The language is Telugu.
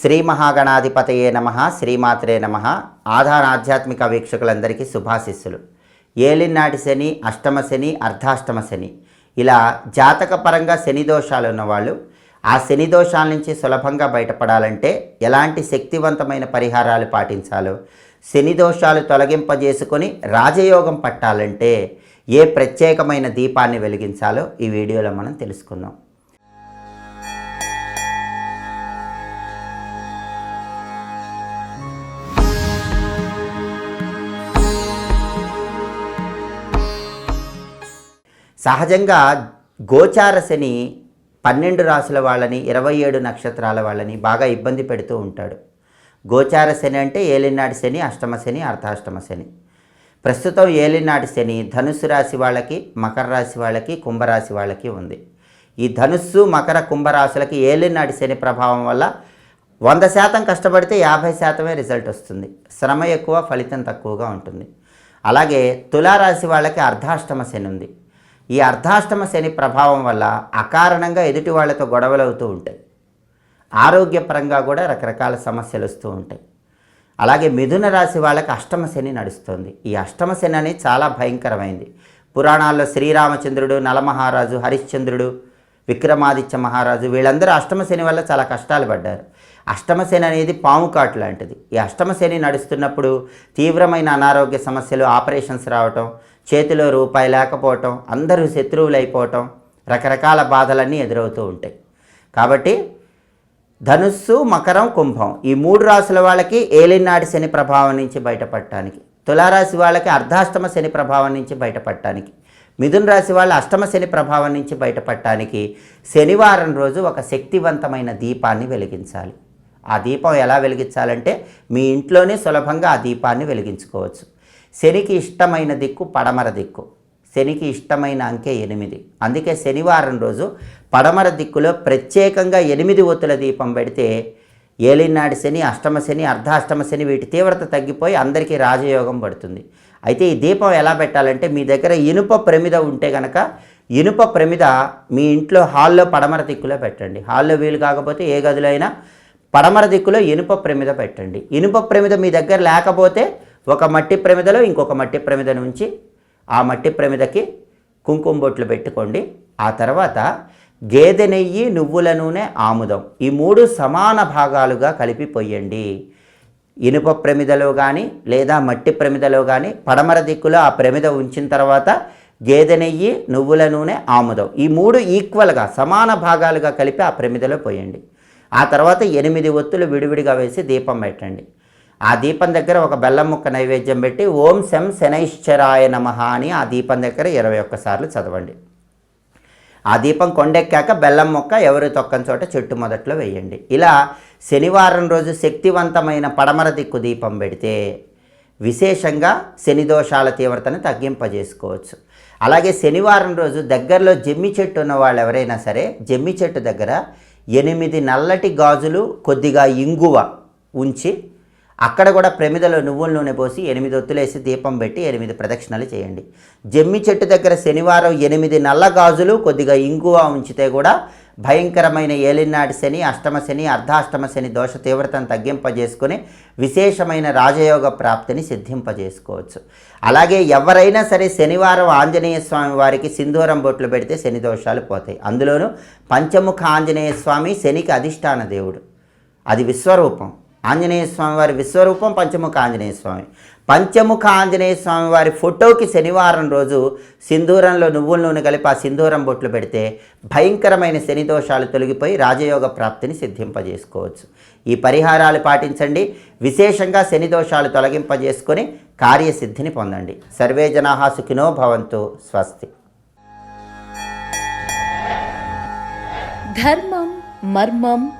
శ్రీ మహాగణాధిపతయే నమ శ్రీమాత్రే నమ. ఆధార ఆధ్యాత్మిక వీక్షకులందరికీ శుభాశిస్సులు. ఏలినాటి శని అష్టమ శని అర్ధాష్టమ శని. ఇలా జాతకపరంగా శని దోషాలు ఉన్నవాళ్ళు ఆ శని దోషాల నుంచి సులభంగా బయటపడాలంటే ఎలాంటి శక్తివంతమైన పరిహారాలు పాటించాలో శని దోషాలు తొలగింపజేసుకొని రాజయోగం పట్టాలంటే ఏ ప్రత్యేకమైన దీపాన్ని వెలిగించాలో ఈ వీడియోలో మనం తెలుసుకుందాం. సహజంగా గోచార శని పన్నెండు రాసుల వాళ్ళని ఇరవై ఏడు నక్షత్రాల వాళ్ళని బాగా ఇబ్బంది పెడుతూ ఉంటాడు. గోచార శని అంటే ఏలినాటి శని అష్టమ శని అర్ధాష్టమ శని. ప్రస్తుతం ఏలినాటి శని ధనుస్సు రాశి వాళ్ళకి మకర రాశి వాళ్ళకి కుంభరాశి వాళ్ళకి ఉంది. ఈ ధనుస్సు మకర కుంభరాశులకి ఏలినాటి శని ప్రభావం వల్ల వంద శాతం కష్టపడితే యాభై శాతమే రిజల్ట్ వస్తుంది. శ్రమ ఎక్కువ ఫలితం తక్కువగా ఉంటుంది. అలాగే తులారాశి వాళ్ళకి అర్ధాష్టమ శని ఉంది. ఈ అర్ధాష్టమ శని ప్రభావం వల్ల అకారణంగా ఎదుటి వాళ్ళతో గొడవలు అవుతూ ఉంటాయి. ఆరోగ్యపరంగా కూడా రకరకాల సమస్యలు వస్తూ ఉంటాయి. అలాగే మిథున రాశి వాళ్ళకి అష్టమ శని నడుస్తుంది. ఈ అష్టమ శని అనేది చాలా భయంకరమైంది. పురాణాల్లో శ్రీరామచంద్రుడు నలమహారాజు హరిశ్చంద్రుడు విక్రమాదిత్య మహారాజు వీళ్ళందరూ అష్టమ శని వల్ల చాలా కష్టాలు పడ్డారు. అష్టమ శని అనేది పాము కాటు లాంటిది. ఈ అష్టమ శని నడుస్తున్నప్పుడు తీవ్రమైన అనారోగ్య సమస్యలు ఆపరేషన్స్ రావటం చేతిలో రూపాయి లేకపోవటం అందరూ శత్రువులు అయిపోవటం రకరకాల బాధలన్నీ ఎదురవుతూ ఉంటాయి. కాబట్టి ధనుస్సు మకరం కుంభం ఈ మూడు రాసుల వాళ్ళకి ఏలినాటి శని ప్రభావం నుంచి బయటపడటానికి తులారాశి వాళ్ళకి అర్ధాష్టమ శని ప్రభావం నుంచి బయటపడటానికి మిథున రాశి వాళ్ళ అష్టమ శని ప్రభావం నుంచి బయటపడటానికి శనివారం రోజు ఒక శక్తివంతమైన దీపాన్ని వెలిగించాలి. ఆ దీపం ఎలా వెలిగించాలంటే మీ ఇంట్లోనే సులభంగా ఆ దీపాన్ని వెలిగించుకోవచ్చు. శనికి ఇష్టమైన దిక్కు పడమర దిక్కు. శనికి ఇష్టమైన అంకె ఎనిమిది. అందుకే శనివారం రోజు పడమర దిక్కులో ప్రత్యేకంగా ఎనిమిది ఒత్తుల దీపం పెడితే ఏలినాటి శని అష్టమ శని అర్ధాష్టమ శని వీటి తీవ్రత తగ్గిపోయి అందరికీ రాజయోగం పడుతుంది. అయితే ఈ దీపం ఎలా పెట్టాలంటే మీ దగ్గర ఇనుప ప్రమిద ఉంటే కనుక ఇనుప ప్రమిద మీ ఇంట్లో హాల్లో పడమర దిక్కులో పెట్టండి. హాల్లో వీలు కాకపోతే ఏ గదిలో అయినా పడమర దిక్కులో ఇనుప ప్రమిద పెట్టండి. ఇనుప ప్రమిద మీ దగ్గర లేకపోతే ఒక మట్టి ప్రమిదలో ఇంకొక మట్టి ప్రమిద నుంచి ఆ మట్టి ప్రమిదకి కుంకుమ బొట్లు పెట్టుకోండి. ఆ తర్వాత గేదె నెయ్యి నువ్వుల నూనె ఆముదం ఈ మూడు సమాన భాగాలుగా కలిపి పొయ్యండి. ఇనుప ప్రమిదలో కానీ లేదా మట్టి ప్రమిదలో కానీ పడమర దిక్కులో ఆ ప్రమిద ఉంచిన తర్వాత గేదె నెయ్యి నువ్వుల నూనె ఆముదం ఈ మూడు ఈక్వల్గా సమాన భాగాలుగా కలిపి ఆ ప్రమిదలో పోయండి ఆ తర్వాత ఎనిమిది ఒత్తులు విడివిడిగా వేసి దీపం పెట్టండి. ఆ దీపం దగ్గర ఒక బెల్లం ముక్క నైవేద్యం పెట్టి ఓం శం శనైశ్చరాయ నమ అని ఆ దీపం దగ్గర ఇరవై ఒక్కసార్లు చదవండి. ఆ దీపం కొండెక్కాక బెల్లం మొక్క ఎవరు తొక్కని చోట చెట్టు మొదట్లో వేయండి. ఇలా శనివారం రోజు శక్తివంతమైన పడమర దిక్కు దీపం పెడితే విశేషంగా శని దోషాల తీవ్రతను తగ్గింపజేసుకోవచ్చు. అలాగే శనివారం రోజు దగ్గరలో జమ్మి చెట్టు ఉన్న వాళ్ళు ఎవరైనా సరే జమ్మి చెట్టు దగ్గర ఎనిమిది నల్లటి గాజులు కొద్దిగా ఇంగువ ఉంచి అక్కడ కూడా ప్రమిదలో నువ్వుల నూనె పోసి ఎనిమిది ఒత్తులేసి దీపం పెట్టి ఎనిమిది ప్రదక్షిణలు చేయండి. జమ్మి చెట్టు దగ్గర శనివారం ఎనిమిది నల్ల గాజులు కొద్దిగా ఇంగువ ఉంచితే కూడా భయంకరమైన ఏలినాటి శని అష్టమ శని అర్ధాష్టమ శని దోష తీవ్రతను తగ్గింపజేసుకొని విశేషమైన రాజయోగ ప్రాప్తిని సిద్ధింపజేసుకోవచ్చు. అలాగే ఎవరైనా సరే శనివారం ఆంజనేయ స్వామి వారికి సింధూరం బొట్లు పెడితే శని దోషాలు పోతాయి. అందులోనూ పంచముఖ ఆంజనేయ స్వామి శనికి అధిష్టాన దేవుడు. అది విశ్వరూపం. ఆంజనేయ స్వామి వారి విశ్వరూపం పంచముఖ ఆంజనేయ స్వామి. పంచముఖ ఆంజనేయ స్వామి వారి ఫోటోకి శనివారం రోజు సింధూరంలో నువ్వుల నూనె కలిపి ఆ సింధూరం బొట్లు పెడితే భయంకరమైన శని దోషాలు తొలగిపోయి రాజయోగ ప్రాప్తిని సిద్ధింపజేసుకోవచ్చు. ఈ పరిహారాలు పాటించండి. విశేషంగా శని దోషాలు తొలగింపజేసుకొని కార్యసిద్ధిని పొందండి. సర్వే జనాహా సుఖినో భవంతు. స్వస్తి. ధర్మం మర్మం